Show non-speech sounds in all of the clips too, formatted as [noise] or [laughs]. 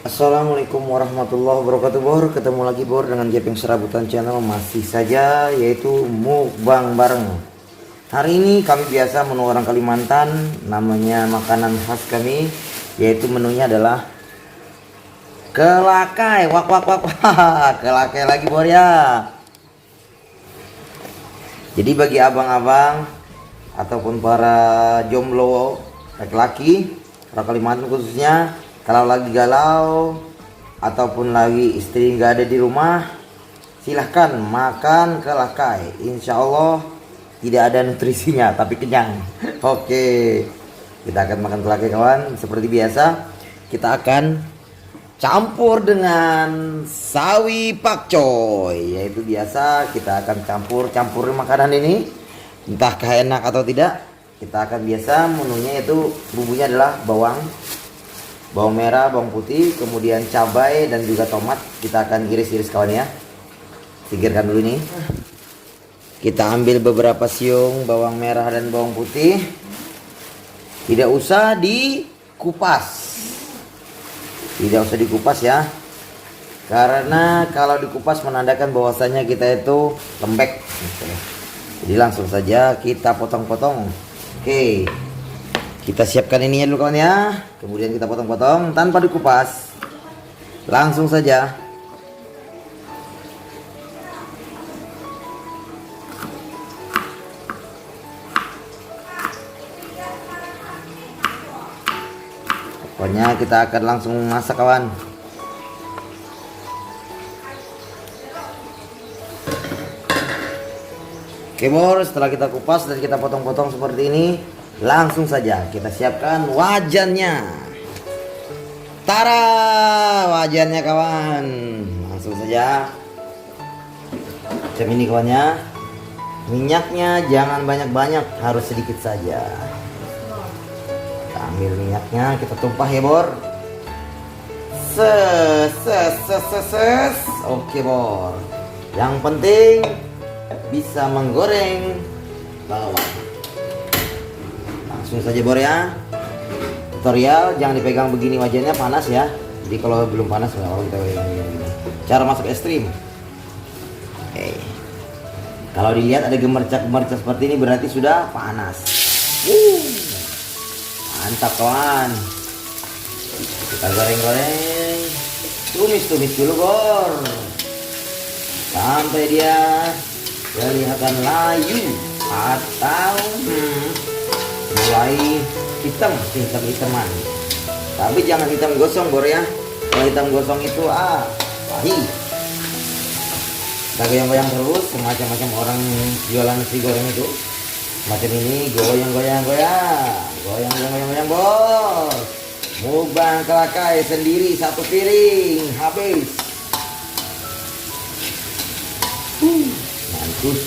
Assalamualaikum warahmatullahi wabarakatuh Bor. Ketemu lagi Bor dengan Gepeng Serabutan Channel. Masih saja yaitu mukbang bareng. Hari ini kami biasa menu orang Kalimantan. Namanya makanan khas kami Yaitu menunya adalah Kelakai. Wak wak wak wak. [laughs] Kelakai lagi Bor ya. Jadi bagi abang-abang Ataupun para jomblo Laki-laki Orang Kalimantan khususnya kalau lagi galau ataupun lagi istri nggak ada di rumah silahkan makan kelakai insya Allah tidak ada nutrisinya [laughs] tapi kenyang. Oke kita akan makan kelakai kawan. Seperti biasa kita akan campur dengan sawi pakcoy yaitu biasa kita akan campur campurin makanan ini. Entahkah enak atau tidak kita akan biasa menunya itu bumbunya adalah bawang bawang merah, bawang putih, kemudian cabai dan juga tomat. Kita akan iris-iris kawan ya. Singkirkan dulu nih. Kita ambil beberapa siung bawang merah dan bawang putih. Tidak usah dikupas. Tidak usah dikupas ya. Karena kalau dikupas menandakan bahwasanya kita itu lembek. Jadi langsung saja kita potong-potong. Oke. Kita siapkan ininya dulu kawan ya. Kemudian kita potong-potong tanpa dikupas. Langsung saja. Pokoknya kita akan langsung masak kawan. Oke bor, setelah kita kupas dan kita potong-potong seperti ini, Langsung saja kita siapkan wajannya. Tara, wajannya kawan. Langsung saja. Macam ini kawannya. Minyaknya jangan banyak-banyak, harus sedikit saja. Kita ambil minyaknya, kita tumpah ya, Bor. Ses, ses, ses, ses, ses. Oke, Bor. Yang penting bisa menggoreng bawang langsung saja bor ya. Tutorial jangan dipegang begini wajahnya panas ya. Jadi kalau belum panas nggak apa kita cara masak ekstrim oke. Kalau dilihat ada gemercak-gemercak seperti ini berarti sudah panas. Mantap kawan. Kita goreng-goreng. Tumis-tumis dulu bor. Sampai dia kelihatan layu atau hmm, mulai hitam hitam hitaman. Tapi jangan hitam gosong bor ya. Kalau hitam gosong itu ah pahit kita goyang-goyang terus semacam-macam orang jualan nasi goreng itu. Macam ini goyang goyang goyang goyang goyang goyang goyang bos. Mubang kelakai sendiri satu piring habis. Uh, mantus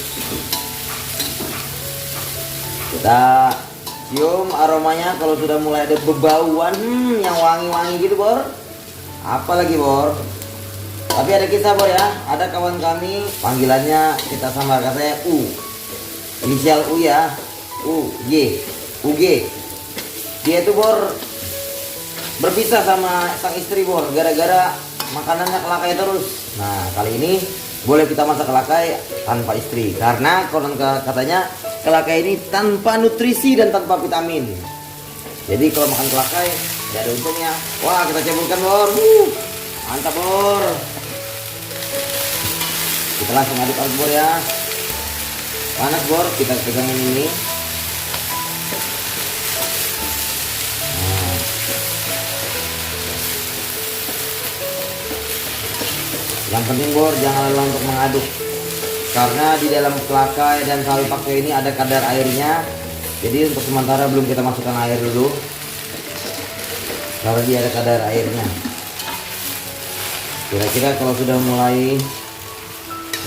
kita cium aromanya kalau sudah mulai ada bebauan hmm, yang wangi-wangi gitu bor. Apalagi bor? Tapi ada kisah bor ya. Ada kawan kami panggilannya kita samarkan saya U. Inisial U ya. U G. U G. Dia itu bor berpisah sama sang istri bor gara-gara makanannya kelakai terus. Nah kali ini boleh kita masak kelakai tanpa istri. Karena konon katanya kelakai ini tanpa nutrisi dan tanpa vitamin. Jadi kalau makan kelakai tidak ada untungnya. Wah kita campurkan bor. Mantap bor. Kita langsung aduk-aduk bor ya. Panas bor. Kita pegangin ini. Nah. yang penting bor jangan lelah untuk mengaduk karena di dalam kelakai dan sawi pakai ini ada kadar airnya. Jadi untuk sementara belum kita masukkan air dulu. Karena dia ada kadar airnya. Kira-kira kalau sudah mulai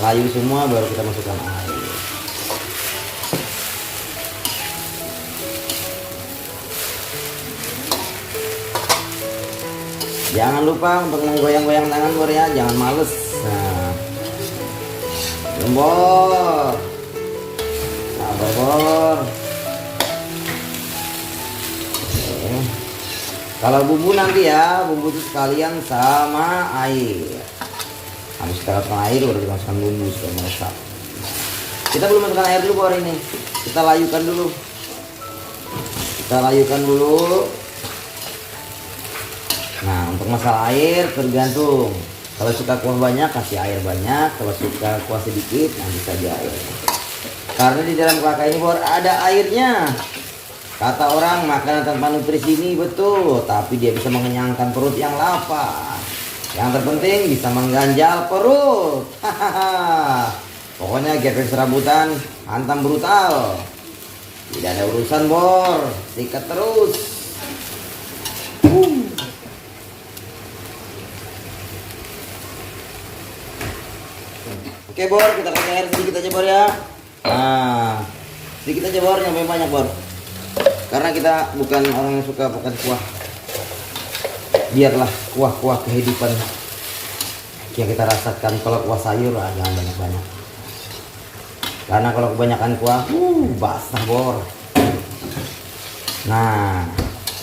layu semua baru kita masukkan air. Jangan lupa untuk menggoyang-goyang tangan ya jangan males Lembor. Sabar, bor. Kalau bumbu nanti ya, bumbu itu sekalian sama air. Habis kita masukkan air baru kita masukkan bumbu supaya meresap. Kita belum masukkan air dulu Bor ini. Kita layukan dulu. Kita layukan dulu. Nah, untuk masalah air tergantung. Kalau suka kuah banyak kasih air banyak, kalau suka kuah sedikit nanti saja air. Karena di dalam kakak ini Bor ada airnya. Kata orang makanan tanpa nutrisi ini betul, tapi dia bisa mengenyangkan perut yang lapar. Yang terpenting bisa mengganjal perut. [laughs] Pokoknya gepeng serabutan, hantam brutal. Tidak ada urusan bor, sikat terus. Uh. Oke bor, kita kasih air sedikit aja bor ya. Nah, sedikit aja bor, nyampe banyak bor. Karena kita bukan orang yang suka makan kuah. Biarlah kuah-kuah kehidupan yang kita rasakan. Kalau kuah sayur, ah, jangan banyak-banyak. Karena kalau kebanyakan kuah, uh, basah bor. Nah,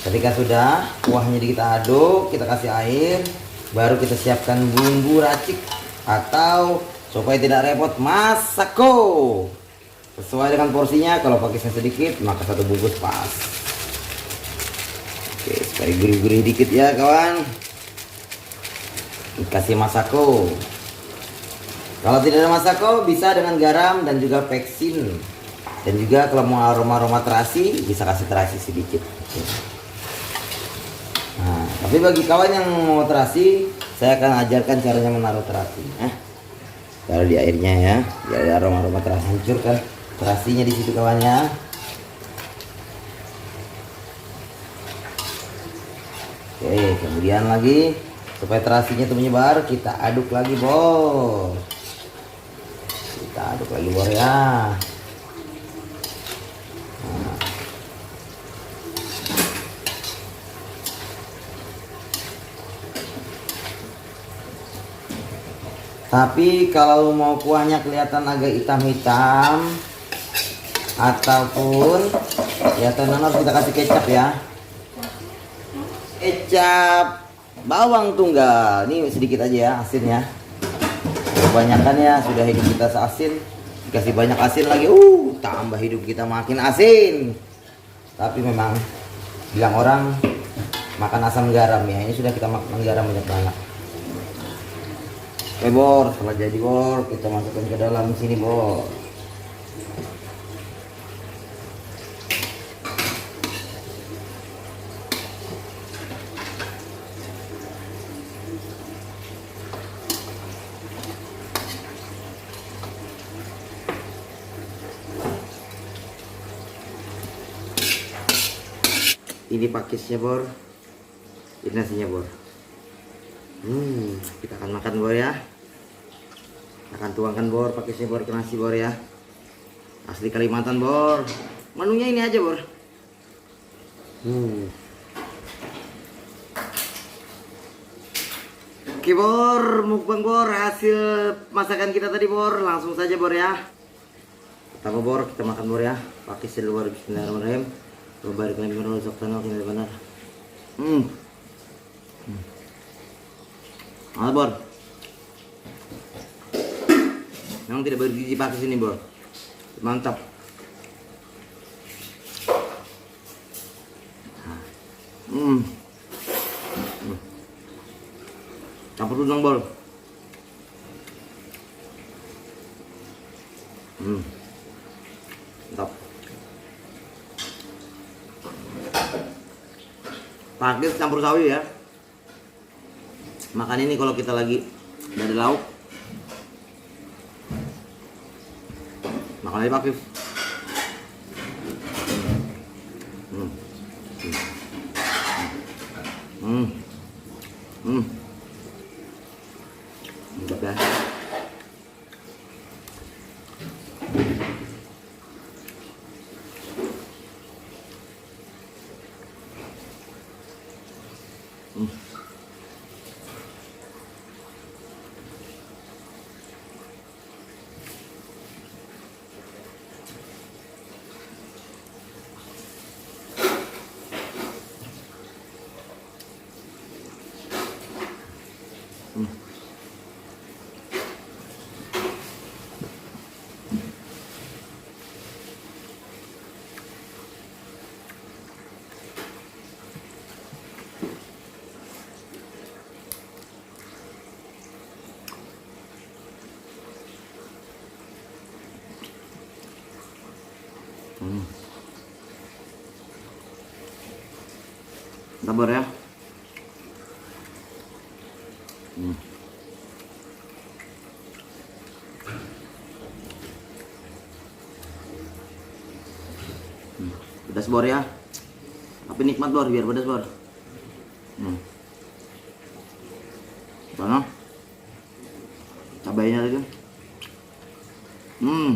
ketika sudah kuahnya kita aduk, kita kasih air, baru kita siapkan bumbu racik atau supaya tidak repot masako. Sesuai dengan porsinya, kalau pakai sedikit, maka satu bungkus pas. Oke, supaya gurih-gurih dikit ya kawan. Dikasih masako. Kalau tidak ada masako, bisa dengan garam dan juga peksin. Dan juga kalau mau aroma-aroma terasi, bisa kasih terasi sedikit. Nah, tapi bagi kawan yang mau terasi, saya akan ajarkan caranya menaruh terasi. Eh, taruh di airnya ya, biar ada aroma-aroma terasi hancurkan terasinya di situ kawannya. Oke, kemudian lagi supaya terasinya itu menyebar, kita aduk lagi bos. Kita aduk lagi bor ya. Tapi kalau mau kuahnya kelihatan agak hitam-hitam ataupun ya teman harus kita kasih kecap ya. Kecap bawang tunggal. Ini sedikit aja ya asinnya. Kebanyakan ya sudah hidup kita seasin. Dikasih banyak asin lagi, uh, tambah hidup kita makin asin. Tapi memang bilang orang makan asam garam ya. Ini sudah kita makan garam banyak banget. Oke bor, setelah jadi bor, kita masukkan ke dalam sini bor. Ini pakisnya bor, ini nasinya bor. Hmm, kita akan makan bor ya. Akan tuangkan bor, pakisnya bor ke nasi bor ya. Asli Kalimantan bor. Menunya ini aja bor. Hmm. Oke bor, mukbang bor hasil masakan kita tadi bor. Langsung saja bor ya. Pertama bor, kita makan bor ya. Pakis dulu bor. Bismillahirrahmanirrahim. Benar. Hmm. Ah, Bor. Memang tidak bergizi pakai sini, Bor. Mantap. Hmm. Campur dulu dong, Bor. Hmm. Mantap. Pakis campur sawi ya makan ini kalau kita lagi ada lauk. Makan aja pakis hmm. Hmm. Hmm. Mantap ya. Hmm. Hmm. Sabar ya. Hmm. Hmm. Pedas bor ya. Tapi nikmat bor, biar pedas bor. Hmm. Sana. Cabainya lagi. Hmm.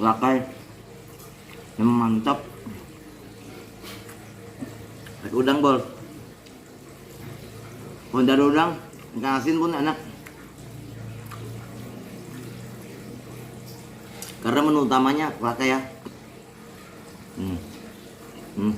Lakai. Memang mantap. Pakai udang bol. Kalau tidak ada udang, ikan asin pun enak. Karena menu utamanya lakai ya. Hmm. Hmm.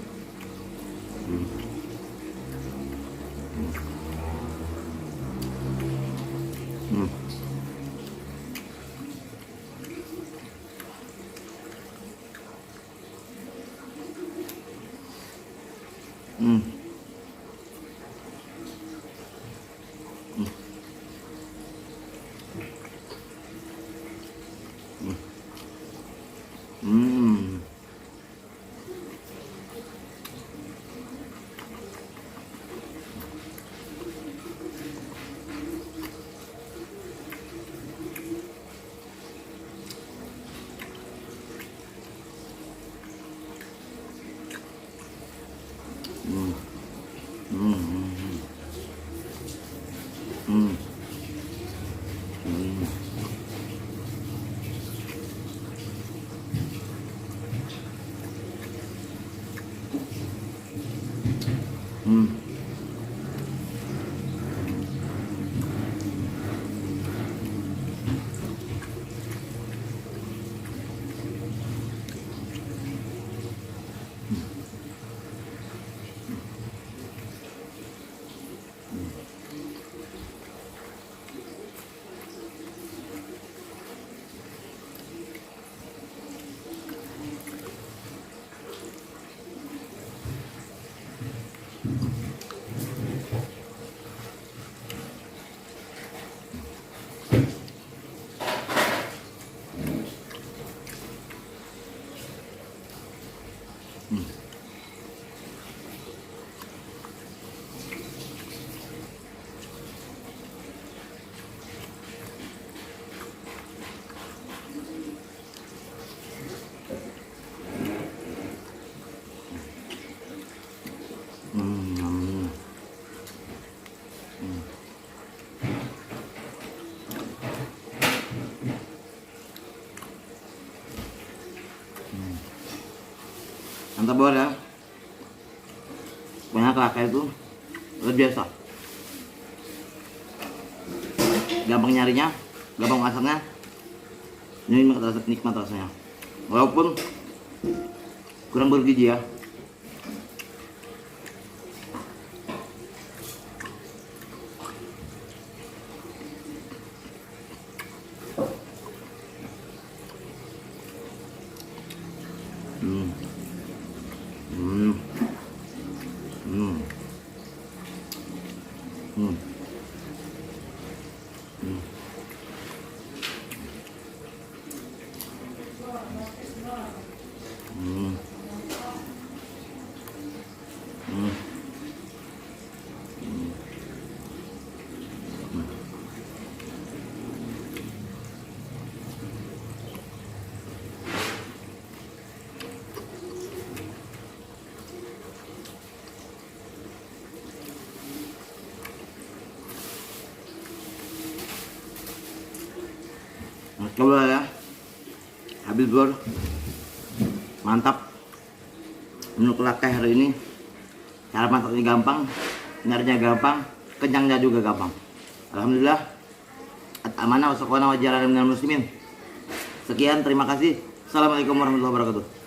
Mm. Mm. Mantap banget ya. Banyak kakak itu luar biasa. Gampang nyarinya, gampang masaknya. Ini nikmat, rasa- nikmat rasanya. Walaupun kurang bergizi ya. Mm. Coba ya. Habis bor mantap. Menu kelakai hari ini. Cara masaknya gampang nyarinya gampang kenyangnya juga gampang. Alhamdulillah. Amanah wa wajalan minal muslimin sekian terima kasih. Assalamualaikum warahmatullahi wabarakatuh